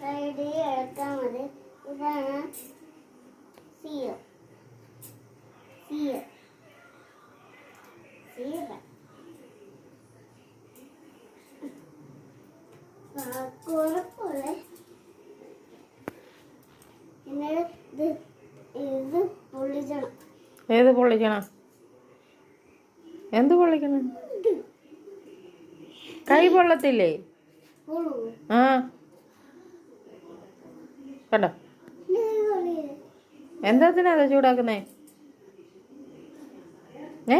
Side എടുത്താൽ മതി. ഇതാണ് സീറോ സീറോ സീറോ കുഴപ്പമില്ല ഇത് ഇത് പൊള്ളിക്കണം. ഏത് പൊള്ളിക്കണം? എന്ത് പൊള്ളിക്കണം? കൈ പൊള്ളത്തില്ലേ? പൊള്ളൂ. ആ. കണ്ടോ? എന്താ എന്താത്തിനാ അത് ചൂടാക്കുന്നേ? ഏ?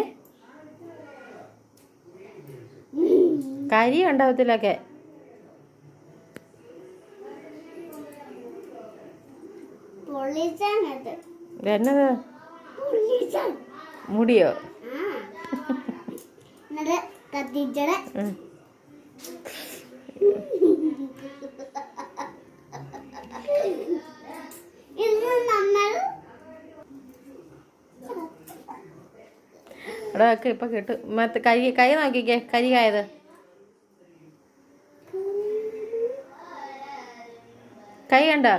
കരി ഉണ്ടാവത്തില്ലൊക്കെ എന്നത് മുടിയോ? കത്തിച്ചട അവിടെ ഒക്കെ ഇപ്പൊ കിട്ടും മറ്റേ കൈ കൈ നോക്കിക്കേ കരി കായത്. കൈ കണ്ടോ?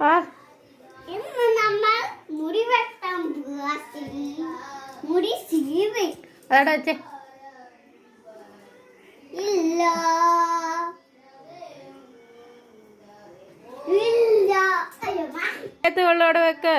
ആ. സീവി അതവിടെ ഇല്ല. ഇല്ല. അവിടെ വെക്ക്.